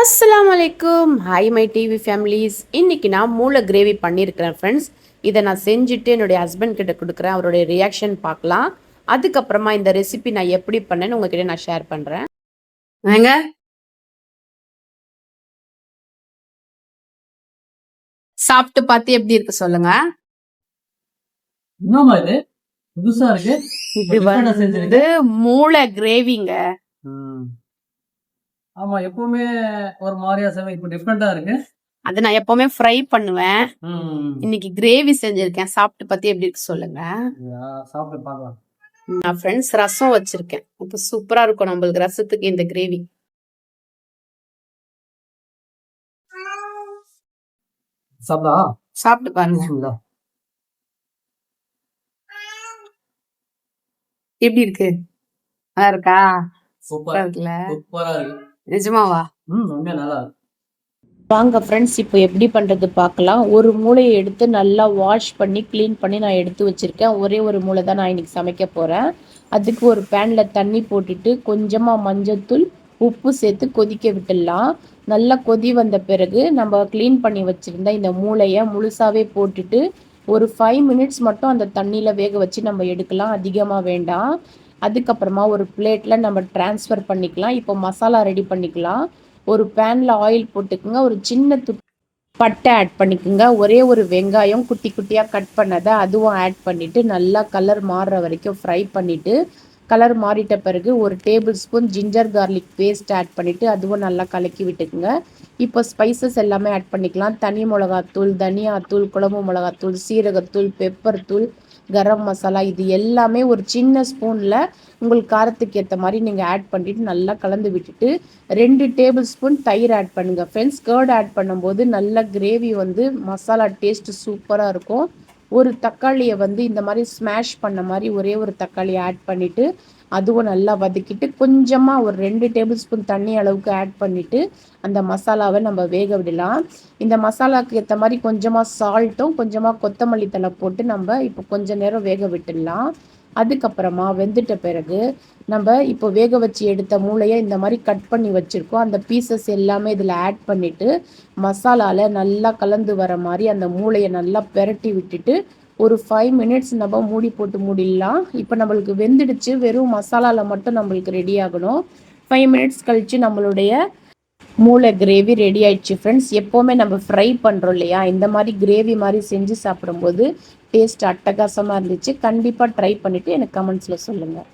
அஸ்ஸலாம் வலைக்கும் hi my TV families இன்னைக்கு நான் மூளை கிரேவி பண்ணியிருக்கிறேன் ஃப்ரெண்ட்ஸ் இதை நான் செஞ்சுட்டு என்னுடைய ஹஸ்பண்ட் கிட்ட கொடுக்குறேன் அவருடைய ரியாக்ஷன் பார்க்கலாம் அதுக்கப்புறமா இந்த ரெசிபி நான் எப்படி பண்ணேன்னு உங்ககிட்ட நான் ஷேர் பண்ணுறேன் ஏங்க சாப்பிட்டு பார்த்து எப்படி இருக்கு சொல்லுங்க இது புதுசா இருக்கு இது. மூளை கிரேவிங்க ஆமா எப்பவுமே ஒரு மாதிரியா செய்வேன் இப்போ டிஃப்ரெண்டா இருக்கு. அது நான் எப்பவுமே ஃப்ரை பண்ணுவேன். இன்னைக்கு கிரேவி செஞ்சிருக்கேன். சாப்பிட்டு பார்த்து எப்படி இருக்கு சொல்லுங்க. சாப்பிட்டு பார்க்கலாம். நான் ஃப்ரெண்ட்ஸ் ரசம் வச்சிருக்கேன். இப்போ சூப்பரா இருக்கும் நம்மளுக்கு ரசத்துக்கு இந்த கிரேவி சாப்பிடா சாப்பிட்டு பாருங்க. எப்படி இருக்கு? நல்லா இருக்கா? சூப்பரா. இருக்குல்ல? சூப்பரா இருக்கு. நிஜமாவா? ம் உண்மையா நல்லா இருக்கு. வாங்க ஃப்ரெண்ட்ஸ் இப்போ எப்படி பண்ணுறது பார்க்கலாம். ஒரு மூளையை எடுத்து நல்லா வாஷ் பண்ணி க்ளீன் பண்ணி நான் எடுத்து வச்சுருக்கேன். ஒரே ஒரு மூளை தான் நான் இன்னைக்கு சமைக்க போகிறேன் அதுக்கு ஒரு பேனில் தண்ணி போட்டுட்டு கொஞ்சமாக மஞ்சத்தூள் உப்பு சேர்த்து கொதிக்க விட்டுடலாம். நல்லா கொதி வந்த பிறகு நம்ம க்ளீன் பண்ணி வச்சுருந்த இந்த மூளையை முழுசாகவே போட்டுட்டு ஒரு ஃபைவ் மினிட்ஸ் மட்டும் அந்த தண்ணியில் வேக வச்சு நம்ம எடுக்கலாம். அதிகமாக வேண்டாம். அதுக்கப்புறமா ஒரு பிளேட்டில் நம்ம ட்ரான்ஸ்ஃபர் பண்ணிக்கலாம். இப்போ மசாலா ரெடி பண்ணிக்கலாம். ஒரு பேனில் ஆயில் போட்டுக்குங்க. ஒரு சின்ன து பட்டை ஆட் பண்ணிக்கோங்க. ஒரே ஒரு வெங்காயம் குட்டி குட்டியாக கட் பண்ணதை அதுவும் ஆட் பண்ணிவிட்டு நல்லா கலர் மாறுற வரைக்கும் ஃப்ரை பண்ணிவிட்டு கலர் மாறிட்ட பிறகு ஒரு table spoon ginger garlic paste add பண்ணிவிட்டு அதுவும் நல்லா கலக்கி விட்டுக்குங்க. இப்போ ஸ்பைசஸ் எல்லாமே ஆட் பண்ணிக்கலாம். தனி மிளகாத்தூள் தனியாத்தூள் குழம்பு மிளகாத்தூள் சீரகத்தூள் பெப்பர் தூள் கரம் மசாலா இது எல்லாமே ஒரு சின்ன ஸ்பூனில் உங்களுக்கு காரத்துக்கு ஏற்ற மாதிரி நீங்கள் ஆட் பண்ணிட்டு நல்லா கலந்து விட்டுட்டு ரெண்டு டேபிள் ஸ்பூன் தயிர் ஆட் பண்ணுங்கள் ஃப்ரெண்ட்ஸ் கர்ட் ஆட் பண்ணும்போது நல்ல கிரேவி வந்து மசாலா டேஸ்ட்டு சூப்பராக இருக்கும். ஒரு தக்காளியை வந்து இந்த மாதிரி ஸ்மாஷ் பண்ண மாதிரி ஒரே ஒரு தக்காளியை ஆட் பண்ணிவிட்டு அதுவும் நல்லா வதக்கிட்டு கொஞ்சமாக ஒரு ரெண்டு டேபிள் ஸ்பூன் தண்ணி அளவுக்கு ஆட் பண்ணிவிட்டு அந்த மசாலாவை நம்ம வேக விடலாம். இந்த மசாலாவுக்கு ஏற்ற மாதிரி கொஞ்சமாக சால்ட்டும் கொஞ்சமாக கொத்தமல்லி தழை போட்டு நம்ம இப்போ கொஞ்ச நேரம் வேக விட்டுடலாம். அதுக்கப்புறமா வெந்துட்ட பிறகு நம்ம இப்போ வேக வச்சு எடுத்த மூளையை இந்த மாதிரி கட் பண்ணி வச்சுருக்கோம். அந்த பீசஸ் எல்லாமே இதில் ஆட் பண்ணிவிட்டு மசாலாவில் நல்லா கலந்து வர மாதிரி அந்த மூளையை நல்லா பெரட்டி விட்டுட்டு ஒரு ஃபைவ் மினிட்ஸ் நம்ம மூடி போட்டு மூடிடலாம். இப்போ நம்மளுக்கு வெந்துடுச்சு. வெறும் மசாலாவில் மட்டும் நம்மளுக்கு ரெடி ஆகணும். ஃபைவ் மினிட்ஸ் கழித்து நம்மளுடைய மூளை கிரேவி ரெடி ஆயிடுச்சு ஃப்ரெண்ட்ஸ் எப்போவுமே நம்ம ஃப்ரை பண்ணுறோம் இல்லையா? இந்த மாதிரி கிரேவி மாதிரி செஞ்சு சாப்பிடும்போது டேஸ்ட் அட்டகாசமாக இருந்துச்சு. கண்டிப்பாக ட்ரை பண்ணிவிட்டு எனக்கு கமெண்ட்ஸில் சொல்லுங்கள்